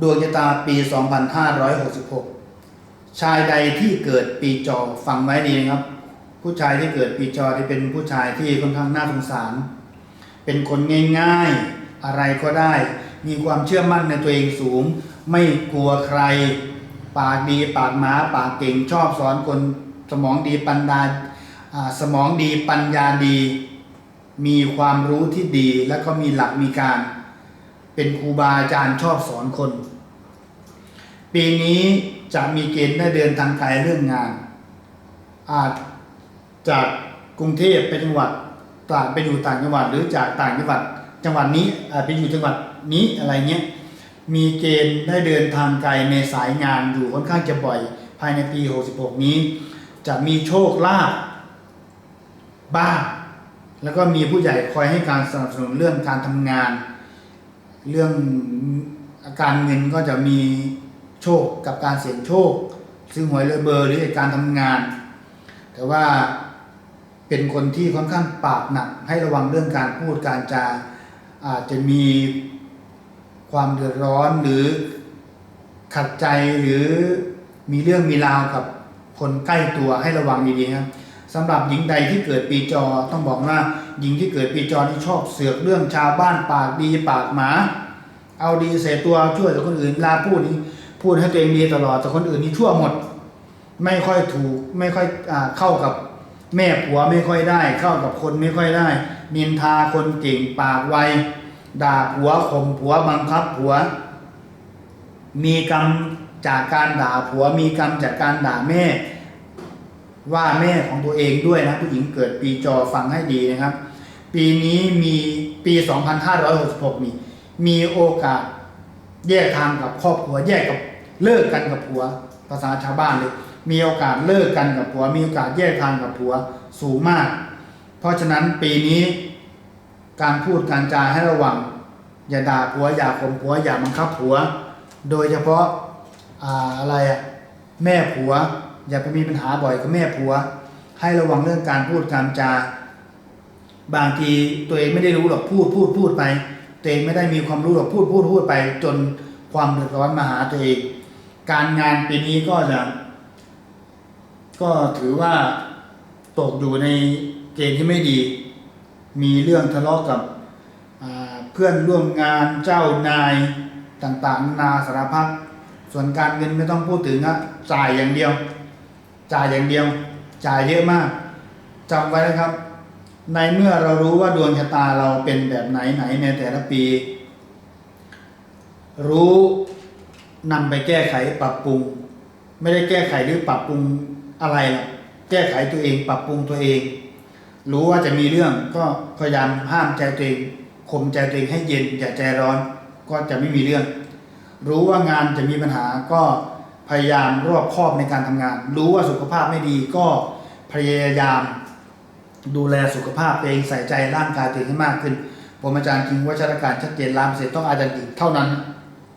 ดวงชะตาปี 2566 ชายใดที่เกิดปีจอฟังไว้ดีนะครับ ผู้ชายที่เกิดปีจอที่เป็นผู้ชายที่ค่อนข้างน่าสงสาร เป็นคนง่ายๆอะไรก็ได้ มีความเชื่อมั่นในตัวเองสูง ไม่กลัวใคร ปากดีปากหมาปากเก่งชอบสอนคนสมองดีปัญญาอ่าสมองดีปัญญาดี มีความรู้ที่ดีและก็มีหลักมีการ เป็นครูบาอาจารย์ชอบสอนคน ปีนี้จะมีเกณฑ์ได้เดินทางไกลเรื่องงาน อาจจากกรุงเทพไปจังหวัดตราดไปอยู่ต่างจังหวัดหรือจากต่างจังหวัดจังหวัดนี้อาจไปอยู่จังหวัดนี้อะไรเงี้ยมีเกณฑ์ได้เดินทางไกลในสายงานอยู่ค่อนข้างจะบ่อยภายในปี 66 นี้ จะมีโชคลาภบ้างแล้วก็มีผู้ใหญ่คอยให้การสนับสนุนเรื่องการทำงาน เรื่องอาการเงินก็จะมีโชคกับการเสี่ยงโชคซึ่งหวยเรือเบอร์หรือการทำงาน แต่ว่าเป็นคนที่ค่อนข้างปากหนัก ให้ระวังเรื่องการพูดการจาอาจจะมีความเดือดร้อนหรือขัดใจหรือมีเรื่องมีราวกับคนใกล้ตัวให้ระวังดีๆครับ สำหรับหญิงใดที่เกิดปีจอต้องบอกว่าหญิงที่เกิดปีจอที่ชอบเสือกเรื่องชาวบ้านปากดีปากหมา เอาดีใส่ตัวช่วยแต่คนอื่นลาพูดนี่พูดให้ตัวเองดีตลอดแต่คนอื่นนี่ชั่วหมด ไม่ค่อยถูกไม่ค่อยอาเข้ากับแม่ผัวไม่ค่อยได้ เข้ากับคนไม่ค่อยได้ นินทาคนเก่งปากไวด่าผัวข่มผัวบังคับผัว มีกรรมจากการด่าผัวมีกรรมจากการด่าแม่ ว่าแม่ของตัวเองด้วยนะผู้หญิงเกิดปีจอฟังให้ดีนะครับ ปีนี้มีปี 2566 นี่ มีโอกาสแยกทางกับครอบครัวแยกกับเลิกกันกับผัว ภาษาชาวบ้านเลย มีโอกาสเลิกกันกับผัว มีโอกาสแยกทางกับผัวสูงมาก เพราะฉะนั้นปีนี้การพูดการจาให้ระวัง อย่าด่าผัวอย่าข่มผัวอย่าบังคับผัว โดยเฉพาะอาอะไรอะแม่ผัว อย่าไปมีปัญหาบ่อยกับแม่ผัว ให้ระวังเรื่องการพูดการจา บางทีตัวเองไม่ได้รู้หรอกพูดพูดพูดไป ตัวเองไม่ได้มีความรู้หรอกพูดพูดพูดไป จนความเดือดร้อนมาหาตัวเอง การงานปีนี้ก็จะ ก็ถือว่าตกอยู่ในเกณฑ์ที่ไม่ดี มีเรื่องทะเลาะกับเพื่อนร่วมงานเจ้านายต่างๆ นานาสารพัดส่วนการเงินไม่ต้องพูดถึงอะจ่ายอย่างเดียว จ่ายอย่างเดียว จ่ายเยอะมากจำไว้นะครับ ในเมื่อเรารู้ว่าดวงชะตาเราเป็นแบบไหนไหนในแต่ละปี รู้นำไปแก้ไขปรับปรุง ไม่ได้แก้ไขหรือปรับปรุงอะไรหรอกแก้ไขตัวเอง ปรับปรุงตัวเอง รู้ว่าจะมีเรื่องก็พยายามห้ามใจตัวเองข่มใจตัวเองให้เย็นอย่าใจร้อน ก็จะไม่มีเรื่อง รู้ว่างานจะมีปัญหาก็ พยายามรอบคอบในการทำงาน รู้ว่าสุขภาพไม่ดีก็พยายามดูแลสุขภาพตัวเองใส่ใจร่างกายตัวเองให้มากขึ้นผมอาจารย์คิงวัชรการชัดเจนล้านเปอร์เซ็นต์ต้องอาจารย์จริงเท่านั้น